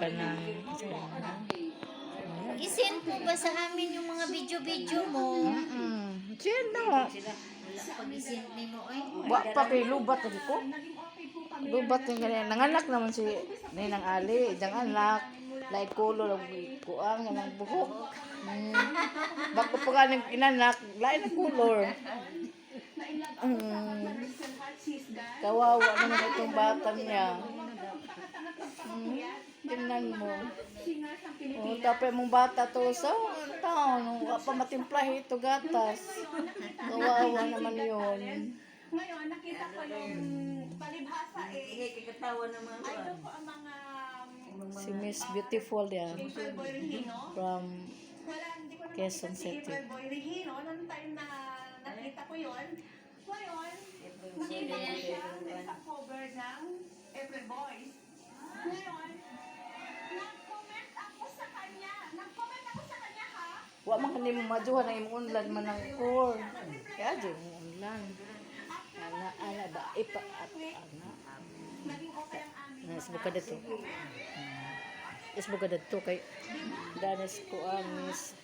ka ng... I-send mo ba sa amin yung mga video-video mo? Mm, ni mo, ay. Wa pa kay lubat lagi ko. Lubat yung ganyan. Nanganak naman si Ninang Ali. Diyang anak. Lai kulo lang kuang nga ng buhok. Mm. Bako pa ka ng inanak. Lai na kulor. Mm. Kawawa naman itong bata niya. Mm. Tingnan mo. Oh, tapos mong bata to sa taon, wa pa matimplahe ito gatas. Kawawa naman yun. Ngayon, nakita ko yung palibhasa eh. Kikatawa ng mga Ito po ang mga Si Miss Beautiful yan. From Wala, ko Quezon si City. Paper Boy Regino. Noong time na nakita ko yun. Ngayon, nakita ko siya cover ng April Boys. Ngayon, nag-comment ako sa kanya. Nag-comment ako sa kanya ha. wa man kani mo majuhan ang imong unlan man ang core. Kaya di mo unlan. Ana ana ba ipa at ana. Naging okay ang amin. Nas buka dito. Is buka dito kay danes ko amis.